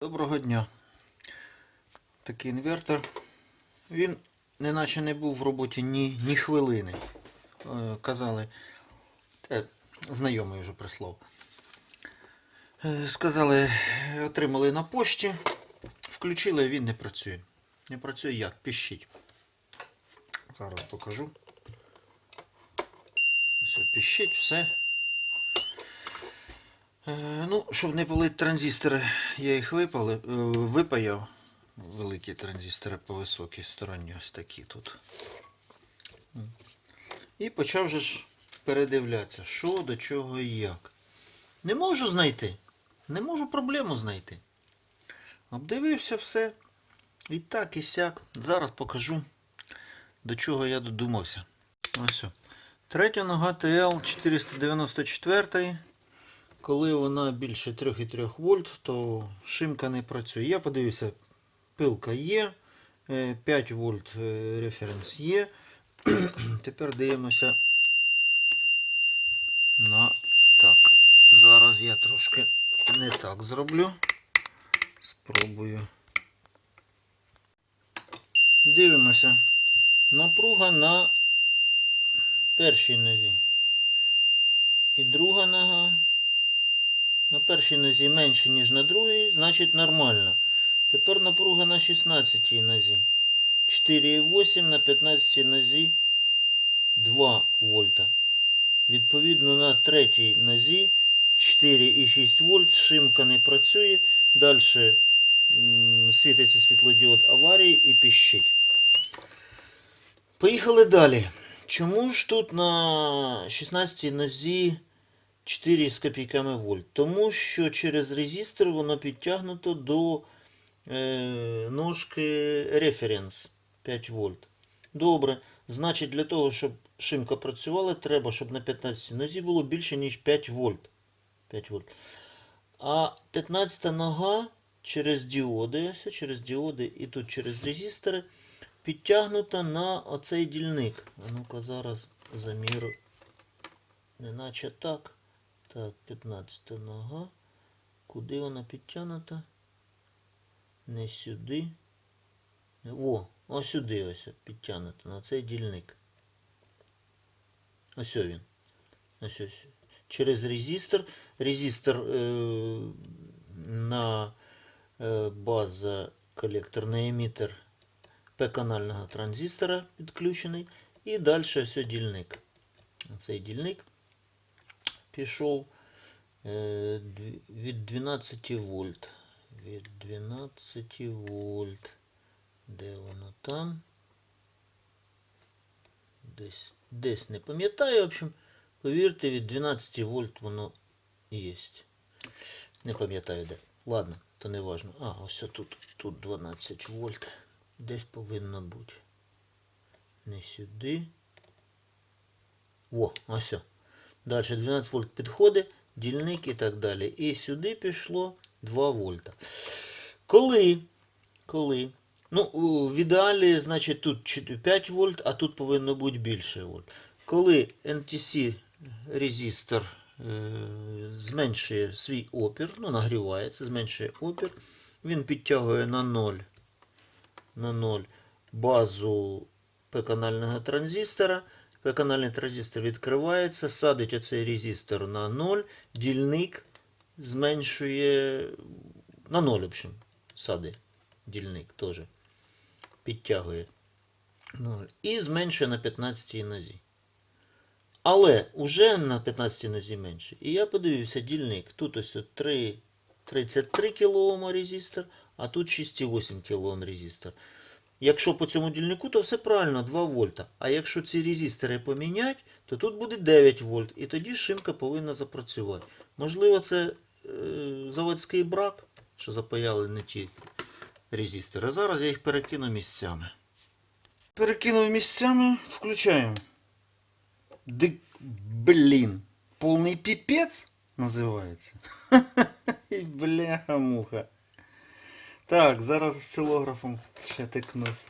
Доброго дня. Такий інвертор. Він неначе не був в роботі ні, ні хвилини. Е, Казали, те, знайомий вже прислав. Е, Сказали, отримали на пошті, включили, він не працює. Не працює як? Піщить. Зараз покажу. Ось піщить, все. Е, Ну, щоб не палити транзистори, я їх випали, е, випаяв. Великі транзистори по високій стороні, ось такі тут. І почав же ж передивлятися, що до чого і як. Не можу знайти. Не можу проблему знайти. Обдивився все. І так, і сяк. Зараз покажу, до чого я додумався. Ось. Третя нога ТЛ 494 коли вона більше 3,3 вольт, то шимка не працює. Я подивився, пилка є, е, 5 вольт е, референс є. Тепер дивимося на так. Зараз я трошки не так зроблю. Спробую. Дивимося. Напруга на першій нозі. І друга нога на першій нозі менше, ніж на другій, значить нормально. Тепер напруга на 16 нозі. 4,8 на 15 нозі 2 вольта. Відповідно на третій нозі 4,6 вольт. Шимка не працює. Далі світиться світлодіод аварії і піщить. Поїхали далі. Чому ж тут на 16 нозі 4 з копійками вольт. Тому що через резистор воно підтягнуто до е, ножки референс 5 вольт. Добре. Значить, для того, щоб шимка працювала, треба, щоб на 15 нозі було більше, ніж 5 вольт. 5 вольт. А 15 нога через діоди, ось, через діоди і тут через резистори підтягнута на оцей дільник. Ну-ка зараз замірю. Неначе так. Так, 15 нога. Куди вона підтягнута? Не сюди. О, ось сюди ось підтягнута, на цей дільник. Ось він. Ось ось. Через резистор. Резистор е, на е, база колектор на емітер П-канального транзистора підключений. І далі ось дільник. Цей дільник пішов е, від 12 вольт. Від 12 вольт. Де воно там? Десь, десь не пам'ятаю. В общем, повірте, від 12 вольт воно є. Не пам'ятаю де. Ладно, то не важно. А, ось тут, тут 12 вольт. Десь повинно бути. Не сюди. О, ось. Далі 12 вольт підходить, дільник і так далі. І сюди пішло 2 вольта. Коли, коли, ну, в ідеалі, значить, тут 5 вольт, а тут повинно бути більше вольт. Коли NTC резистор е, зменшує свій опір, ну, нагрівається, зменшує опір, він підтягує на 0, на 0 базу П-канального транзистора. П-канальний транзистор відкривається, садить оцей резистор на 0, дільник зменшує на 0, в общем, садить дільник теж. Підтягує 0. І зменшує на 15 нозі. Але уже на 15 нозі менше. І я подивився дільник. Тут ось 3, 33 кОм резистор, а тут 6,8 кОм резистор. Якщо по цьому дільнику, то все правильно, 2 вольта. А якщо ці резистори поміняти, то тут буде 9 вольт. І тоді шимка повинна запрацювати. Можливо, це е, заводський брак, що запаяли не ті резистори. А зараз я їх перекину місцями. Перекинув місцями, включаємо. Дик, блін, повний піпець називається. Бляха-муха. Так, зараз осцилографом ще тикнусь.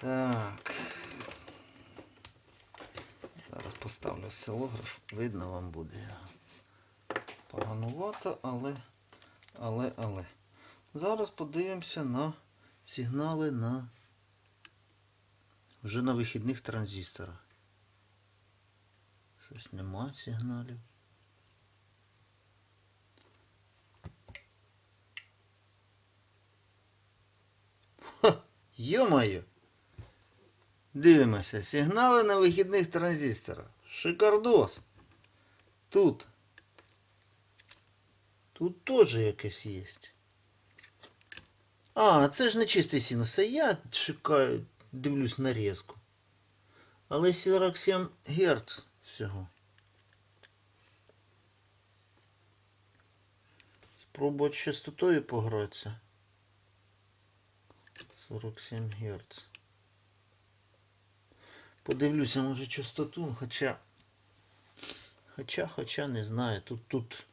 Так. Зараз поставлю осцилограф, видно вам буде. Поганувато, але Але, але. Зараз подивимося на сигнали на вже на вихідних транзисторах. Щось нема сигналів. Йо-моє! Дивимося. Сигнали на вихідних транзисторах. Шикардос. Тут. Тут теж якесь є. А, це ж не чистий синус, а я чекаю, дивлюсь нарізку. Але 47 Гц всього. Спробувати з частотою погратися. 47 Гц. Подивлюся, може частоту, хоча. Хоча, хоча не знаю. Тут тут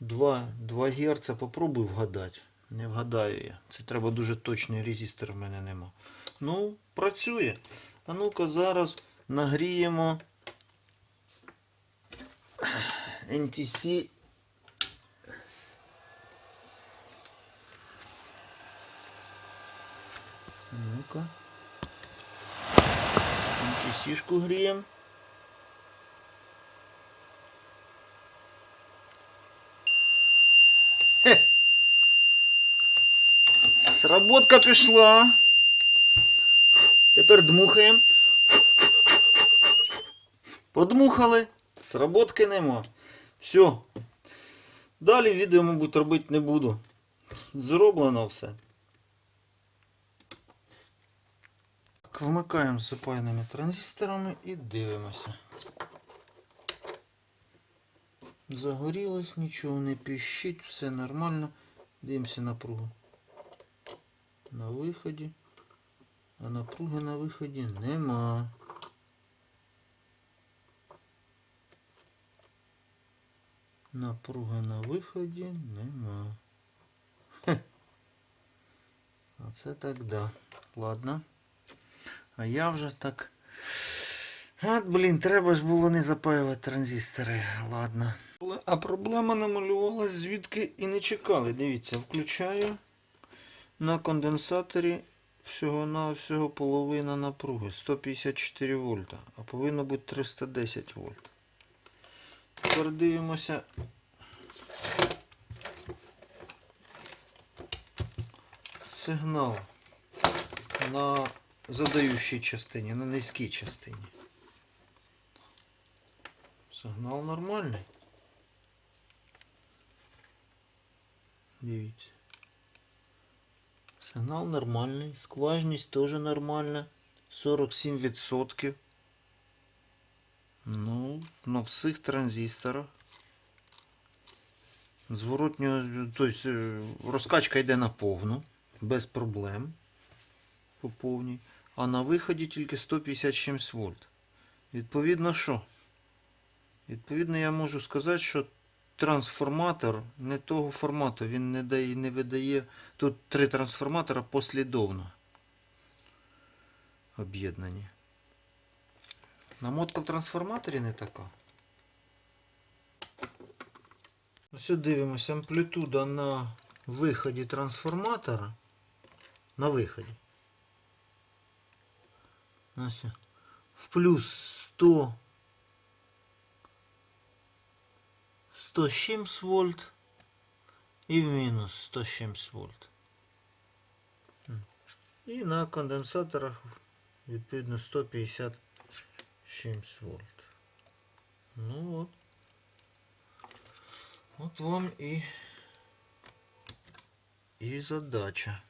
2, 2 Гц попробуй вгадати. Не вгадаю я. Це треба дуже точний резистор в мене нема. Ну, працює. А ну-ка зараз нагріємо NTC. Ну-ка. NTC-шку гріємо. Сработка пішла. Тепер дмухаємо. Подмухали. Сработки нема. Все. Далі відео, мабуть, робити не буду. Зроблено все. Так, вмикаємо з запаяними транзисторами і дивимося. Загорілось, нічого не піщить, все нормально. Дивимося напругу. На виході. А напруги на виході нема. Напруги на виході нема. Хе. Оце так да. Ладно. А я вже так. От, блін, треба ж було не запаювати транзистори. Ладно. А проблема намалювалась звідки і не чекали. Дивіться, включаю на конденсаторі всього на всього половина напруги 154 вольта, а повинно бути 310 вольт. Тепер дивимося. Сигнал на задаючій частині, на низькій частині. Сигнал нормальний. Дивіться. Сигнал нормальний, скважність теж нормальна. 47%. Ну, на всіх транзисторах. Зворотнього, тобто розкачка йде на повну, без проблем. По повній. А на виході тільки 157 вольт. Відповідно, що? Відповідно, я можу сказати, що трансформатор не того формату, він не дає, не видає. Тут три трансформатора послідовно об'єднані. Намотка в трансформаторі не така. Ось дивимося, амплітуда на виході трансформатора. На виході. Ось. В плюс 100 107 вольт і в мінус 107 вольт. І на конденсаторах відповідно 156 вольт. Ну от. От вам і, і задача.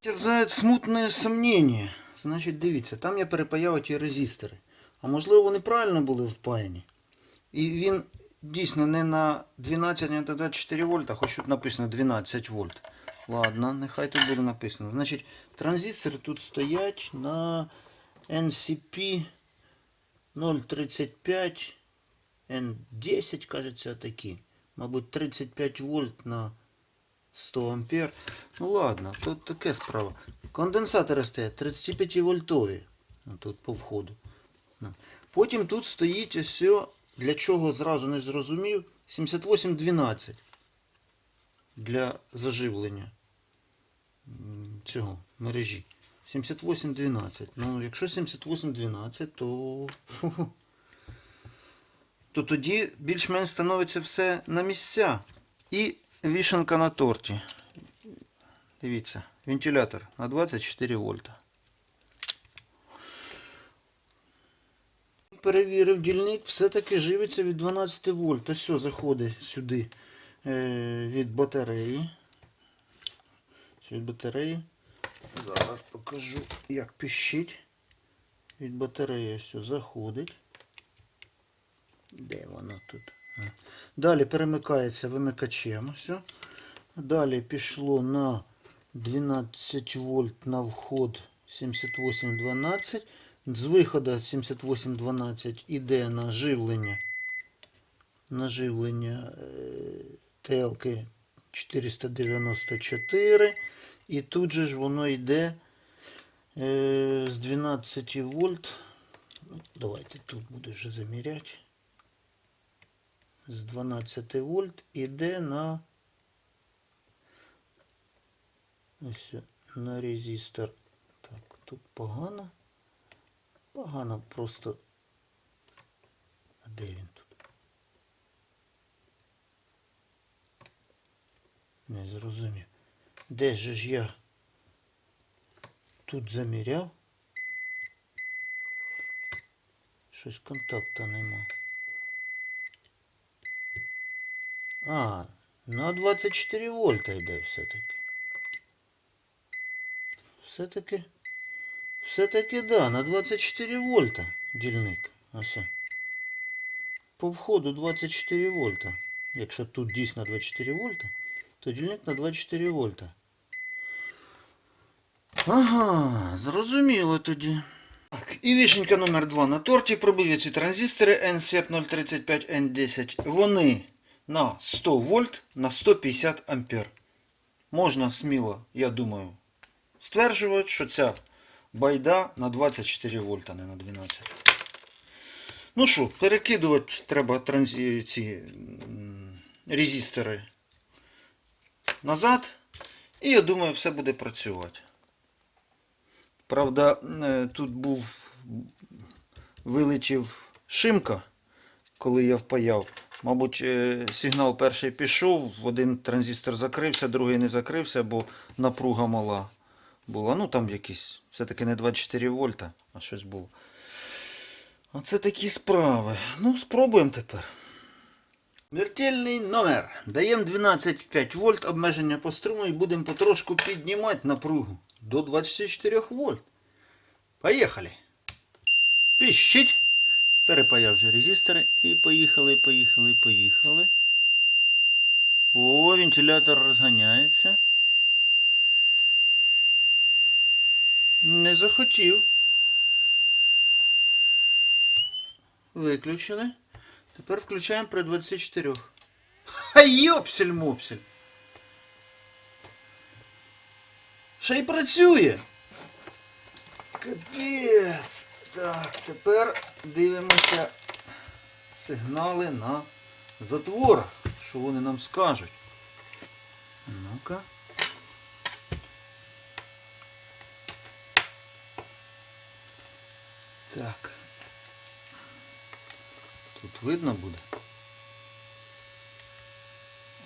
Терзають смутне сомнення. Значить, дивіться, там я перепаяв ті резистори. А можливо вони правильно були впаяні. І він дійсно не на 12, не на 24 вольта, хоч тут написано 12 вольт. Ладно, нехай тут буде написано. Значить, транзистори тут стоять на NCP 035 N10, кажеться, такі. Мабуть, 35 вольт на 100 ампер. Ну ладно, тут таке справа. Конденсатори стоять 35 вольтові. Тут по входу. Потім тут стоїть все, для чого зразу не зрозумів, 7812. для заживлення цього мережі. 7812. Ну, якщо 7812, то. То тоді більш-менш становиться все на місця. І вішенка на торті. Дивіться, вентилятор на 24 вольта. Перевірив дільник, все-таки живиться від 12 вольт. Ось все заходить сюди е, від батареї. Від батареї. Зараз покажу, як пищить. Від батареї все заходить. Де воно тут? Далі перемикається вимикачем. Все. Далі пішло на 12 вольт на вход 7812. З виходу 7812 іде на живлення. На живлення ТЛК 494. І тут же ж воно йде з 12 вольт. Давайте тут буду вже заміряти. З 12 вольт іде на ось на резистор. Так, тут погано. Погано просто. А де він тут? Не зрозумів. Де же ж я тут заміряв? Щось контакта нема. А, на 24 вольта йде все-таки. Все-таки. Все-таки да, на 24 вольта дільник. Ось. По входу 24 вольта. Якщо тут дійсно 24 вольта, то дільник на 24 вольта. Ага, зрозуміло тоді. Так, і вішенька номер 2 на торті пробив'я ці транзистори NSEP 035 N10. Вони на 100 вольт на 150 ампер. Можна сміло, я думаю, Стверджувати, що ця байда на 24 вольта, не на 12. Ну що, перекидувати треба транзі... ці резистори назад. І я думаю, все буде працювати. Правда, е, тут був вилетів шимка, коли я впаяв. Мабуть, е, сигнал перший пішов, один транзистор закрився, другий не закрився, бо напруга мала була. Ну там якісь, все-таки не 24 вольта, а щось було. Оце такі справи. Ну, спробуємо тепер. Вертельний номер. Даємо 12,5 вольт обмеження по струму і будемо потрошку піднімати напругу до 24 вольт. Поїхали. Піщить. Перепаяв вже резистори і поїхали, поїхали, поїхали. О, вентилятор розганяється. Не захотів. Виключили. Тепер включаємо при 24. Ха йопсель мопсель. Ще й працює. Капець. Так, тепер дивимося сигнали на затвор. Що вони нам скажуть. Ну-ка. Так. Тут видно буде?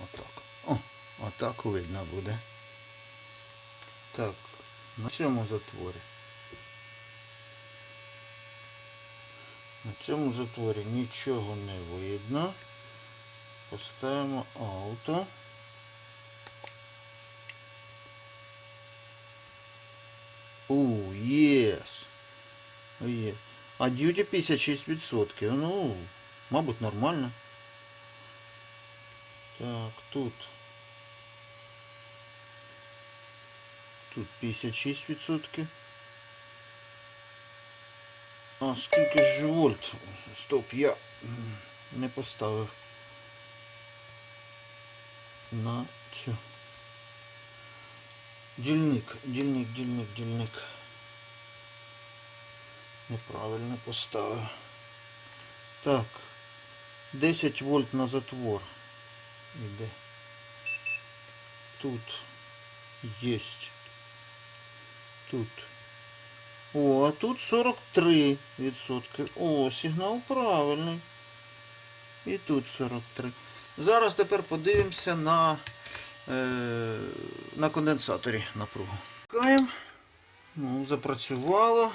Отак. О, отак видно буде. Так, на цьому затворі. На цьому затворі нічого не видно. Поставимо ауто. У, єс. А дюті 56%. Ну, мабуть, нормально. Так, тут. Тут 56%. А скільки ж вольт? Стоп, я не поставив на цю. Дільник, дільник, дільник, дільник. Неправильно поставив. Так. 10 вольт на затвор. Іде. тут есть. Тут. О, а тут 43 відсотки. О, сигнал правильний. І тут 43. Зараз тепер подивимося на, е, на конденсаторі напругу. Чекаємо. Ну, запрацювало.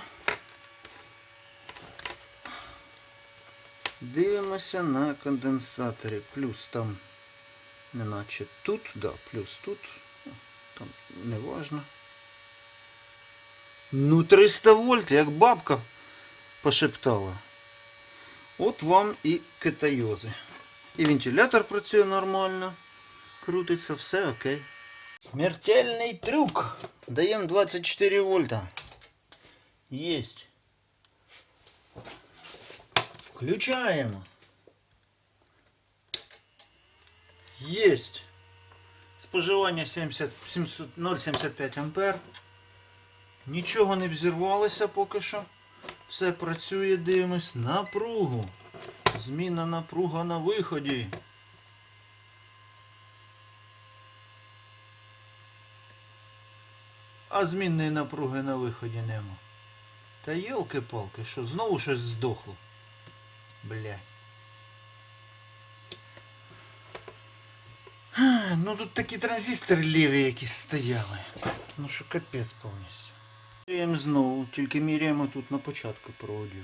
Дивимося на конденсаторі. Плюс там, неначе тут, да, плюс тут. Там не важно. Ну, 300 вольт, як бабка пошептала. От вам і китайози. І вентилятор працює нормально. Крутиться, все окей. Смертельний трюк. Даємо 24 вольта. Есть. Включаємо. Есть. Споживання 0,75 ампер. Нічого не взірвалося поки що. Все працює, дивимось. Напругу. Зміна напруга на виході. А змінної напруги на виході нема. Та йолки-палки, що знову щось здохло. Бля. Ну тут такі транзистори ліві якісь стояли. Ну що капець повністю. Міряємо знову, тільки міряємо тут на початку проводів.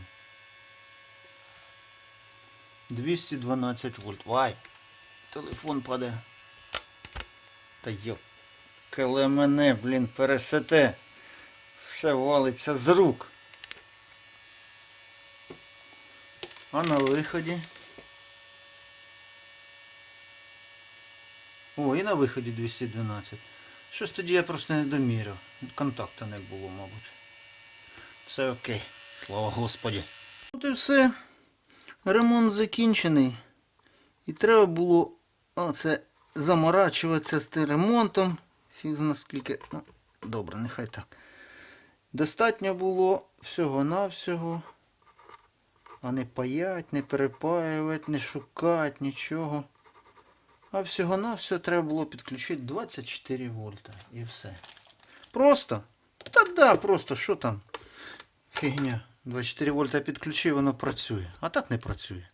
212 вольт. Вай! Телефон падає. Та йоп. Коли мене, блін, пересете. Все валиться з рук. А на виході. О, і на виході 212. Щось тоді я просто не доміряв. Контакту не було, мабуть. Все окей. Слава Господі. От і все. Ремонт закінчений. І треба було оце заморачуватися з тим ремонтом. Фіг зна скільки. Ну, добре, нехай так. Достатньо було всього-навсього. А не паять, не перепаювати, не шукати, нічого. А всього-навсього треба було підключити 24 вольта. І все. Просто? Та да, просто що там? Фігня. 24 вольта підключив, воно працює. А так не працює.